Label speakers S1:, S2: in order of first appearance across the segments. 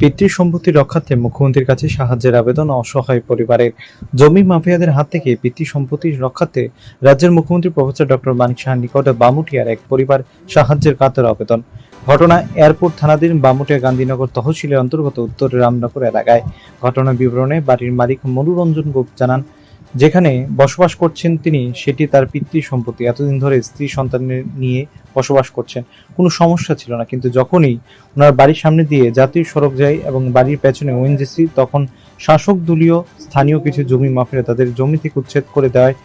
S1: পিতৃ সম্পত্তি রক্ষার্থে মুখ্যমন্ত্রীর কাছে সাহায্যের আবেদন অসহায় পরিবারের জমি মাফিয়াদের হাত থেকে পিতৃ সম্পত্তি রক্ষার্থে রাজ্যের মুখ্যমন্ত্রী প্রফেসর ডক্টর মানিক সাহার নিকটে বামুটিয়ার এক পরিবার সাহায্যের কাতর আবেদন। ঘটনা এয়ারপোর্ট থানাধীন বামুটিয়া গান্ধীনগর তহসিলের অন্তর্গত উত্তর রামনগর এলাকায়। ঘটনা বিবরণে বাড়ির মালিক মনোরঞ্জন গোপ জানান যেখানে বসবাস করছেন তিনি, সেটি তার পিতৃ সম্পত্তি। এতদিন ধরে স্ত্রী সন্তানের নিয়ে বসবাস করছেন। কোনো সমস্যা ছিল না, কিন্তু যখনই ওনার বাড়ির সামনে দিয়ে জাতীয় সড়ক যায় এবং বাড়ির পেছনে ওএনজিসি তখন শাসক দলীয় স্থানীয় কিছু জমি মাফিয়া তাদের জমি থেকে উচ্ছেদ করে দেওয়ায়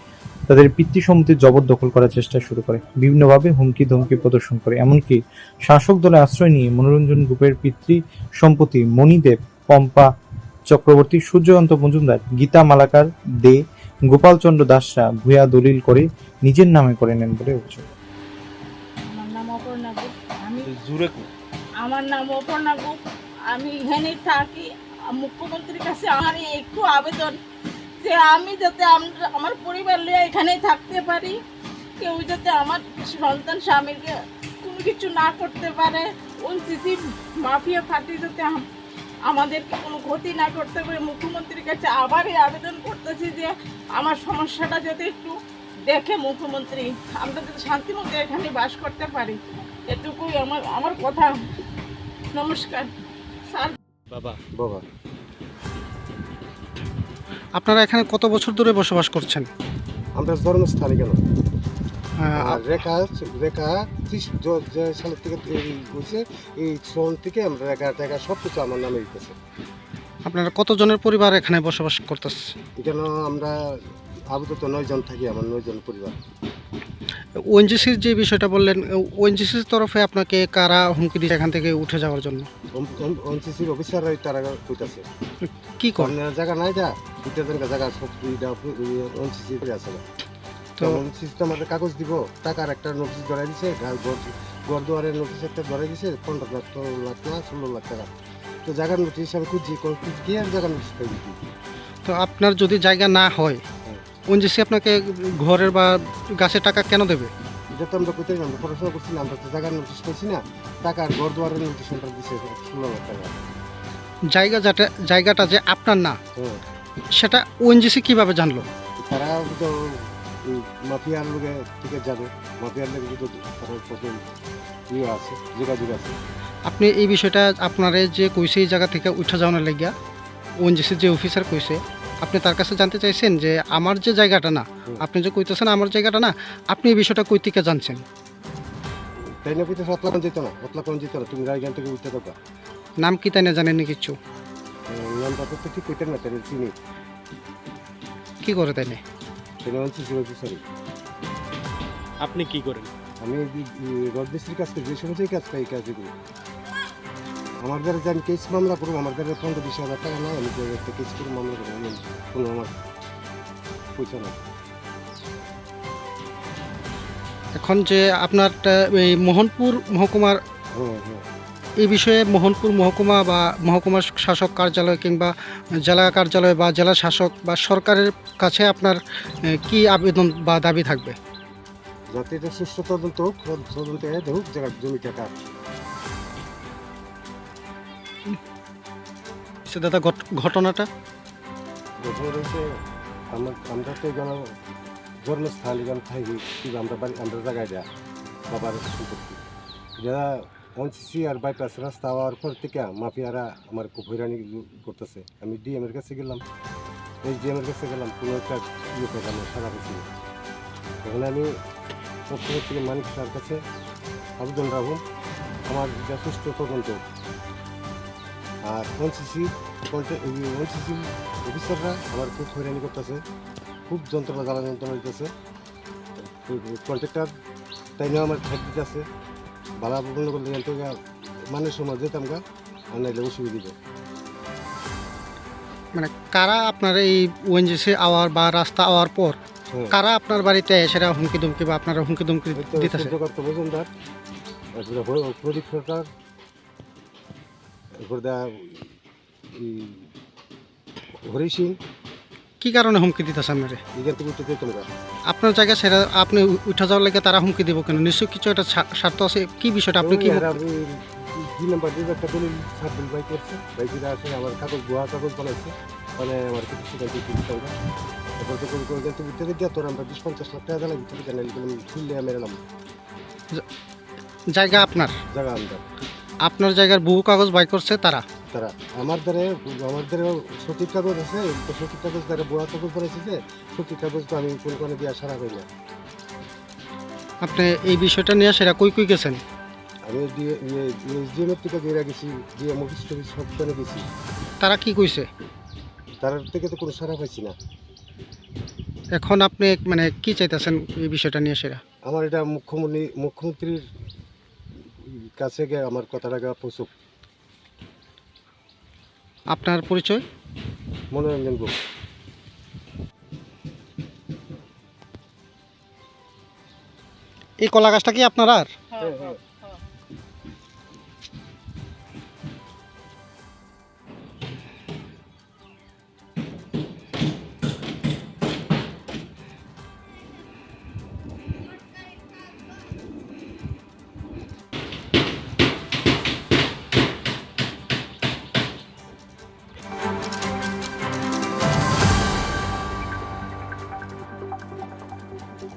S1: তাদের পিতৃ সম্পত্তির জবরদখল করার চেষ্টা শুরু করে, বিভিন্নভাবে হুমকি ধমকি প্রদর্শন করে। এমনকি শাসক দলে আশ্রয় নিয়ে মনোরঞ্জন গ্রুপের পিতৃ সম্পত্তি মণিদেব, পম্পা চক্রবর্তী, সূর্যকান্ত মজুমদার, গীতা মালাকার দে গোপালচন্দ্র দাসরা ভূয়া দলিল করে নিজের নামে করে নেন বলে অভিযোগ।
S2: আমার নাম অপর্ণা গুপ আমি
S3: জুড়ে
S2: আমার নাম অপর্ণা গুপ আমি এখানে থাকি। মুখ্যমন্ত্রীর কাছে আমার একটু আবেদন যে আমি যাতে আম- আমার পরিবার নিয়ে এখানেই থাকতে পারি কেউ যাতে আমার সন্তান স্বামীকে কোনো কিছু না করতে পারে ওই সিসি মাফিয়া পার্টি যাতে আম- আমাদেরকে কোনো ক্ষতি না করতে পারে মুখ্যমন্ত্রীর কাছে আবার এই আবেদন করতেছি যে আমার সমস্যাটা যাতে একটু দেখে মুখ্যমন্ত্রী। আমরা যাতে শান্তিমতো এখানে বাস করতে পারি এটুকুই আমার আমার কথা। নমস্কার। স্যার।
S3: বাবা।
S4: বাবা।
S5: আপনারা এখানে কত বছর ধরে বসবাস করছেন?
S4: আমরা ধর্মস্থানে কেন? রেখা রেখা ত্রিশ যে সালের থেকে হয়েছে এই শ্রম থেকে আমরা রেখা টেখা সব কিছু আমার নামে দিতেছে
S5: আপনারা কতজনের পরিবার এখানে বসবাস করতেছে?
S4: এখানে আমরা আপাতত নয় জন থাকি আমার নয় জন পরিবার।
S5: ওএনজিসির যে বিষয়টা বললেন ওএনজিসির তরফে আপনাকে কারা হুমকি দিচ্ছে এখান থেকে উঠে যাওয়ার জন্য?
S4: এনসিসির অফিসাররাই তারা কইতাছে।
S5: কি করেন
S4: জায়গা নাই যা দুইটা জায়গা সব এনসিসি আছে।
S5: তো
S4: এনসিসি আমাদের কাগজ দিব টাকার একটা নোটিশ ধরাই দিছে ঘর নোটিশ একটা ধরাই দিছে পনেরো লাখ ষোলো লাখ না ষোলো লাখ টাকা। তো জায়গার নোটিশ আমি খুঁজছি কি আর জায়গার নোটিশ পাইবি
S5: তো আপনার যদি জায়গা না হয় ওএনজিসি আপনাকে ঘরের বা গাছের টাকা কেন দেবে?
S4: এটা তো আমরা কোথায় আমরা পড়াশোনা করছি না আমরা তো জায়গার নোটিশ পাইছি না টাকার ঘর দুয়ারের নোটিশ আমরা দিছে ষোলো লাখ টাকা।
S5: জায়গা যেটা জায়গাটা যে আপনার না
S4: হ্যাঁ।
S5: সেটা ওএনজিসি কীভাবে জানলো?
S4: তারা তো মাফিয়ার লোকে থেকে যাবে। মাফিয়ার লোকে তো তারা প্রথম ইয়ে আছে যোগাযোগ আছে।
S5: আপনি এই বিষয়টা আপনারে যে কইছে এই জায়গা থেকে উঠে যাওয়ার লাগিয়া ওএনজিসির যে অফিসার কইছে আপনি তার কাছে জানতে চাইছেন যে আমার যে জায়গাটা না আপনি যে কইতেছেন আমার জায়গাটা না আপনি এই বিষয়টা কই থেকে জানছেন?
S4: তাই না কইতে অতলা কোন যেত না অতলা কোন যেত না তুমি রায়গান থেকে উঠতে দেবা
S5: নাম কি তাই না জানেন না কিছু
S4: নামটা তো ঠিক কইতেন না তাই চিনি
S5: কি করে তাই না
S4: অনসিসি অফিসারই
S3: আপনি কি করেন?
S4: আমি রড মিস্ত্রির কাজ করি যে সমস্ত কাজ পাই এই কাজে করি। আমার দ্বারা যে আমি কেস মামলা করব আমার দ্বারা পনেরো বিশ হাজার টাকা নাই আমি একটা কেস করে মামলা করব আমি কোনো আমার পয়সা নাই।
S5: এখন যে আপনার এই মোহনপুর মহকুমার
S4: হ্যাঁ হ্যাঁ।
S5: এই বিষয়ে মোহনপুর মহকুমা বা মহকুমা শাসক কার্যালয় কিংবা জেলা কার্যালয় বা জেলা শাসক বা সরকারের কাছে আপনার কি আবেদন বা দাবি থাকবে?
S4: যাতে এটা সুস্থ তদন্ত হোক তদন্ত হোক জমিটা
S5: দাদা ঘট- ঘটনাটা?
S4: যখন রয়েছে আমার আমরা তো এখানে জন্মস্থান এখানে থাকি আমরা বাড়ি আমরা জায়গায় যা বাবার সম্পত্তি। যারা এনসিসি আর বাইপাস রাস্তা হওয়ার পর থেকে মাফিয়ারা আমার খুব হয়রানি করতেছে আমি ডিএমের কাছে গেলাম এই ডিএমের কাছে গেলাম, কোনো একটা ইয়ে পেলাম সারা না। তখন আমি সবসময় থেকে মানিক স্যার কাছে আবেদন রাখুন আমার যা সুস্থ তদন্ত। আর এনসিসি এনসিসি অফিসাররা আমার খুব হয়রানি করতেছে, খুব যন্ত্রণা জ্বালা যন্ত্রণা দিতেছে কন্ট্রাক্টর তাই নিয়ে আমার ঠেক দিতেছে বালা বন্ধ করলে জানতে মানে সময় যেতাম গা আর নাইলে অসুবিধা
S5: মানে কারা আপনার এই ওএনজিসি আওয়ার বা রাস্তা আওয়ার পর
S4: হ্যাঁ।
S5: কারা আপনার বাড়িতে সেটা হুমকি দুমকি বা আপনারা হুমকি দুমকি দিতেছে?
S4: মজুমদার তারপরে প্রদীপ সরকার। এরপর হরি সিং।
S5: কি কারণে হুমকি দিতেছে আপনারে
S4: এখান থেকে উঠতে গা
S5: আপনার জায়গা সেটা আপনি উঠে যাওয়ার লাগে তারা হুমকি দিব কেন? নিশ্চয়ই কিছু একটা স্বা- স্বার্থ আছে? কি বিষয়টা? আপনি কি
S4: ওই আর আমি দুই নম্বর দিয়ে একটা দলিল সার্ভিল বাই করছে। বাইকিরা আসে আমার কাগজ ভুয়া কাগজ বানাইছে। মানে আমার কিছু সেখান থেকে তিরিশ টাকা তারপর তো করে করে গেছে উঠতে দিয়ে তোর আমরা বিশ পঞ্চাশ লাখ টাকা দিলাম ভিতরে জানাই খুললে মেরে এলাম
S5: জায়গা আপনার?
S4: জায়গা আমরা।
S5: আপনার জায়গার বহু কাগজ বাই করছে তারা?
S4: তারা। আমার দ্বারা আমার দ্বারা সঠিক কাগজ আছে তো সঠিক কাগজ দ্বারা ভুয়া কাগজ বানাইছে যে সঠিক কাগজ তো আমি কোনো কোনো দিয়ে সারা করি না।
S5: আপনি এই বিষয়টা নিয়ে সেরা কই কই গেছেন?
S4: আমি দিয়ে জিএমের থেকে দিয়ে গেছি জিএম অফিস টফিস সব জানে গেছি।
S5: তারা কি কইছে?
S4: তার থেকে তো কোনো সারা পাইছি না।
S5: এখন আপনি মানে কি চাইতেছেন এই বিষয়টা নিয়ে সেরা
S4: আমার এটা মুখ্যমন্ত্রী মুখ্যমন্ত্রীর কাছে গিয়ে আমার কথাটা গা পৌঁছুক।
S5: আপনার পরিচয়?
S4: মনোরঞ্জন গুপ্ত।
S5: এই কলা গাছটা কি আপনার আর?
S2: হ্যাঁ, হ্যাঁ।